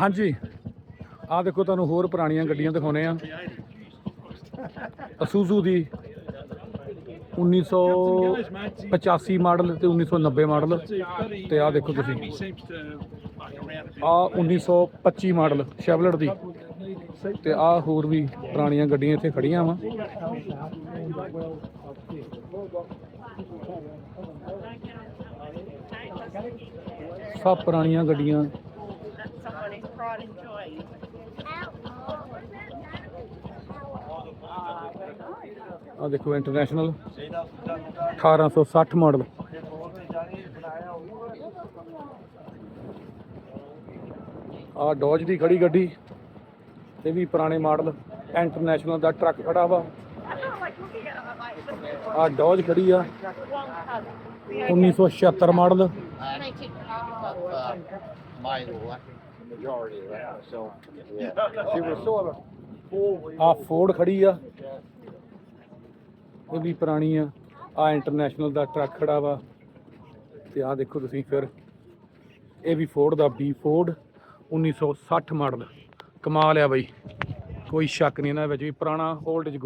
ਹਾਂਜੀ। ਆ ਦੇਖੋ, ਤੁਹਾਨੂੰ ਹੋਰ ਪੁਰਾਣੀਆਂ ਗੱਡੀਆਂ ਦਿਖਾਉਨੇ ਆ। ਅਸੂਜ਼ੂ ਦੀ 1985 ਮਾਡਲ ਤੇ 1990 ਮਾਡਲ। ਤੇ ਆ ਦੇਖੋ ਤੁਸੀਂ। ਆ 1925 ਮਾਡਲ ਸ਼ੈਵਲਟ ਦੀ। ਤੇ ਆ ਹੋਰ ਵੀ ਪੁਰਾਣੀਆਂ ਗੱਡੀਆਂ ਇੱਥੇ ਖੜੀਆਂ ਵਾ। ਸਭ ਪੁਰਾਣੀਆਂ ਗੱਡੀਆਂ Somebody's pride and joy. ਆ ਦੇਖੋ ਇੰਟਰਨੈਸ਼ਨਲ 1860 ਮਾਡਲ ਆ ਡੋਜ ਦੀ ਖੜੀ ਗੱਡੀ ਇਹ ਵੀ ਪੁਰਾਣੇ ਮਾਡਲ ਇੰਟਰਨੈਸ਼ਨਲ ਦਾ ਟਰੱਕ ਖੜਾ ਵਾ ਆ ਡੋਜ ਖੜੀ ਆ one colour. 1976 model elect- majority of that. So, yeah. She was sort of full. ਆ ਫੋਰਡ ਖੜੀ ਆ ਇਹ ਵੀ ਪੁਰਾਣੀ ਆ ਆ ਇੰਟਰਨੈਸ਼ਨਲ ਦਾ ਟਰੱਕ ਖੜਾ ਵਾ ਤੇ ਆ ਦੇਖੋ ਤੁਸੀਂ ਫਿਰ ਇਹ ਵੀ ਫੋਰਡ ਦਾ ਬੀ ਫੋਰਡ 1960 ਮਾਡਲ ਕਮਾਲ ਆ ਬਈ ਕੋਈ ਸ਼ੱਕ ਨਹੀਂ ਇਹਨਾਂ ਵਿੱਚ ਵੀ ਪੁਰਾਣਾ 올ਡ ਇਜ